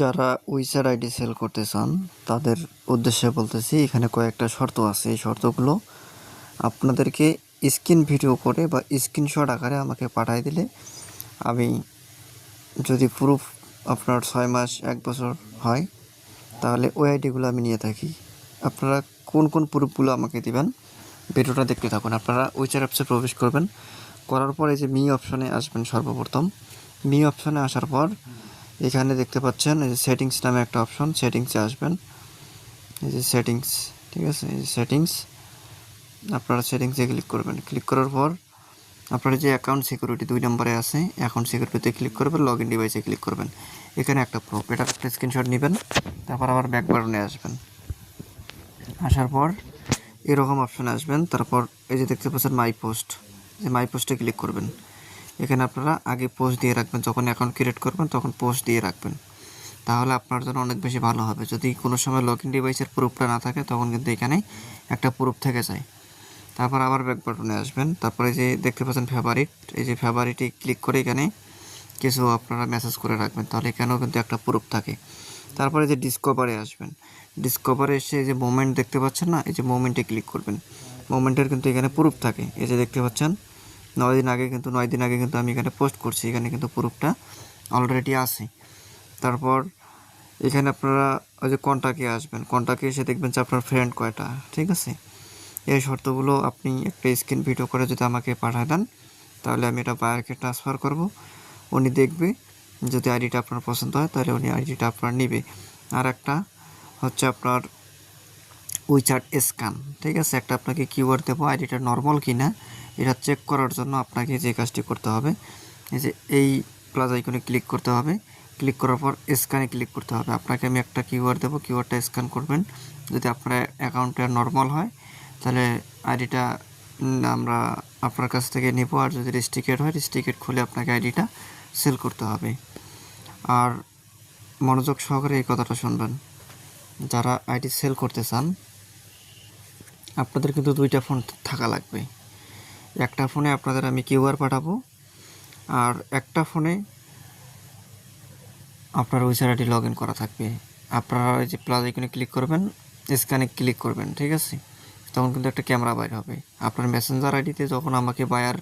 যারা Witcher ID sell করতে চান, তাদের উদ্দেশ্যে বলতেছি, এখানে কয়েকটা শর্ত আছে। এই শর্তগুলো আপনাদেরকে স্ক্রিন ভিডিও করে বা স্ক্রিনশট আকারে আমাকে পাঠিয়ে দিলে আমি যদি প্রুফ আপনার ছয় মাস, এক বছর হয়, তাহলে ওই আইডিগুলো আমি নিয়ে থাকি। আপনারা কোন কোন প্রুফগুলো আমাকে দিবেন, ভিডিওটা দেখতে থাকুন। আপনারা উইচার অ্যাপসে প্রবেশ করবেন, করার পর যে মি অপশনে আসবেন সর্বপ্রথম। মি অপশনে আসার পর এখানে দেখতে পাচ্ছেন, এই যে সেটিংস নামে একটা অপশন সেটিংসে আসবেন। এই যে সেটিংস ঠিক আছে? এই যে সেটিংস আপনারা সেটিংসে ক্লিক করবেন। ক্লিক করার পর আপনার যে অ্যাকাউন্ট সিকিউরিটি দুই নম্বরে আছে অ্যাকাউন্ট সিকিউরিটিতে ক্লিক করবেন লগ ইন ডিভাইসে ক্লিক করবেন। এখানে একটা প্রুফ এটা একটা স্ক্রিনশট নেবেন, তারপর আবার ব্যাক বাটনে আসবেন। আসার পর এরকম অপশানে আসবেন, তারপর এই যে দেখতে পাচ্ছেন মাই পোস্ট যে মাই পোস্টে ক্লিক করবেন। এখানে আপনারা আগে পোস্ট দিয়ে রাখবেন। যখন অ্যাকাউন্ট ক্রিয়েট করবেন, তখন পোস্ট দিয়ে রাখবেন। তাহলে আপনার জন্য অনেক বেশি ভালো হবে। যদি কোনো সময় লগ ইন ডিভাইসের প্রুফটা না থাকে, তখন কিন্তু এখানে একটা প্রুফ থেকে যায়। তারপর আবার ব্যাক বাটনে আসবেন। তারপরে যে দেখতে পাচ্ছেন ফেভারিট এই যে ফেভারিটে ক্লিক করে এখানে কিছু আপনারা মেসেজ করে রাখবেন। তাহলে এখানেও কিন্তু একটা প্রুফ থাকে। তারপরে যে ডিসকভারে আসবেন। ডিসকভারে এসে যে মোমেন্ট দেখতে পাচ্ছেন না? এই যে মোমেন্টে ক্লিক করবেন। মোমেন্টের কিন্তু এখানে প্রুফ থাকে। এই যে দেখতে পাচ্ছেন নয় দিন আগে কিন্তু, নয় দিন আগে কিন্তু আমি এখানে পোস্ট করছি। এখানে কিন্তু প্রুফটা অলরেডি আছে। তারপর এখানে আপনারা ওই যে কন্টাক্টে আসবেন। কন্টাক্টে এসে দেখবেন যে আপনার ফ্রেন্ড কয়টা, ঠিক আছে? এই শর্তগুলো আপনি একটা স্ক্রিন ভিডিও করে যদি আমাকে পাঠায় দেন, তাহলে আমি এটা বায়ারকে ট্রান্সফার করব। উনি দেখবে যদি আইডিটা আপনার পছন্দ হয়, তাহলে উনি আইডিটা আপনার নিবে। আর একটা হচ্ছে আপনার উইচার্ট স্ক্যান ঠিক আছে? একটা আপনাকে কিউআর দেবো আইডিটা নর্মাল কি না এটা চেক করার জন্য আপনাকে যে কাজটি করতে হবে, এই যে এই প্লাস আইকনে ক্লিক করতে হবে। ক্লিক করার পর স্ক্যানে ক্লিক করতে হবে। আপনাকে আমি একটা কিউআর দেবো কিউআরটা স্ক্যান করবেন। যদি আপনার অ্যাকাউন্টটা নর্মাল হয়, তাহলে আইডিটা আমরা আপনার কাছ থেকে নেব। আর যদি রেস্টিকেট হয় রেস্টিকেট খুলে আপনাকে আইডিটা সেল করতে হবে। আর মনোযোগ সহকারে এই কথাটা শুনবেন। যারা আইডি সেল করতে চান, আপনাদের কিন্তু দুইটা ফোন থাকা লাগবে। একটা ফোনে আপনাদের আমি কিউআর পাঠাবো। আর একটা ফোনে আপনার আইডি লগ ইন করা থাকবে। আপনারা ওই যে প্লাস আইকনে ক্লিক করবেন স্ক্যানে ক্লিক করবেন, ঠিক আছে? তখন কিন্তু একটা ক্যামেরা বাইর হবে। আপনার মেসেঞ্জার আইডিতে যখন আমাকে বায়ার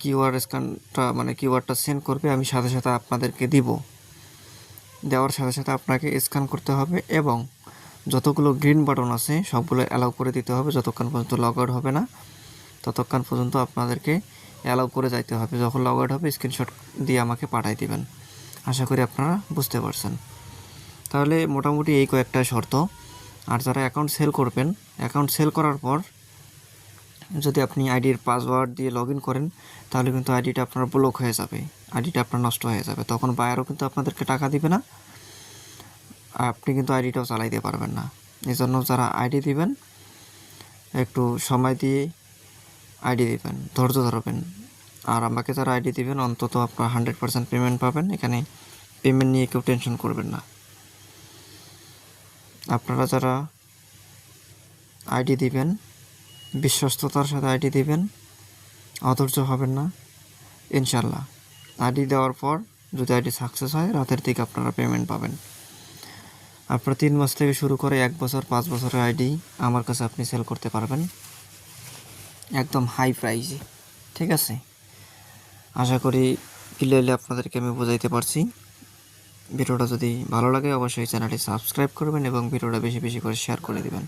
কিউআর স্ক্যানটা মানে কিউআরটা সেন্ড করবে, আমি সাথে সাথে আপনাদেরকে দিব। দেওয়ার সাথে সাথে আপনাকে স্ক্যান করতে হবে এবং যতগুলো গ্রিন বাটন আছে, সবগুলো অ্যালাউ করে দিতে হবে, যতক্ষণ পর্যন্ত লগ আউট হবে না। ততক্ষণ পর্যন্ত আপনাদেরকে অ্যালাউ করে যাইতে হবে। যখন লগ আউট হবে স্ক্রিনশট দিয়ে আমাকে পাঠিয়ে দিবেন। আশা করি আপনারা বুঝতে পারছেন। তাহলে মোটামুটি এই কয়েকটা শর্ত। আর যারা অ্যাকাউন্ট সেল করবেন অ্যাকাউন্ট সেল করার পর যদি আপনি আইডির পাসওয়ার্ড দিয়ে লগ করেন, তাহলে কিন্তু আইডিটা আপনার ব্লক হয়ে যাবে। আইডিটা আপনার নষ্ট হয়ে যাবে। তখন বায়ারও কিন্তু আপনাদেরকে টাকা দিবে না। আপনি কিন্তু আইডিটাও চালাইতে পারবেন না। এই জন্য যারা আইডি দিবেন, একটু সময় দিয়ে আইডি দিবেন, ধৈর্য ধরবেন। আর আমাকে যারা আইডি দিবেন, অন্তত আপনার হান্ড্রেড পার্সেন্ট পেমেন্ট পাবেন। এখানে পেমেন্ট নিয়ে কেউ টেনশন করবেন না। আপনারা যারা আইডি দিবেন, বিশ্বস্ততার সাথে আইডি দিবেন, অধৈর্য হবেন না। ইনশাল্লাহ আইডি দেওয়ার পর যদি আইডি সাকসেস হয়, রাতের দিকে আপনারা পেমেন্ট পাবেন। আপনারা তিন মাস থেকে শুরু করে এক বছর, পাঁচ বছরের আইডি আমার কাছে আপনি সেল করতে পারবেন। একদম হাই প্রাইজে ঠিক আছে? আশা করি ক্লিয়ারলি আপনাদেরকে আমি বোঝাইতে পারছি। ভিডিওটা যদি ভালো লাগে, অবশ্যই চ্যানেলটি সাবস্ক্রাইব করবেন এবং ভিডিওটা বেশি বেশি করে শেয়ার করে দেবেন।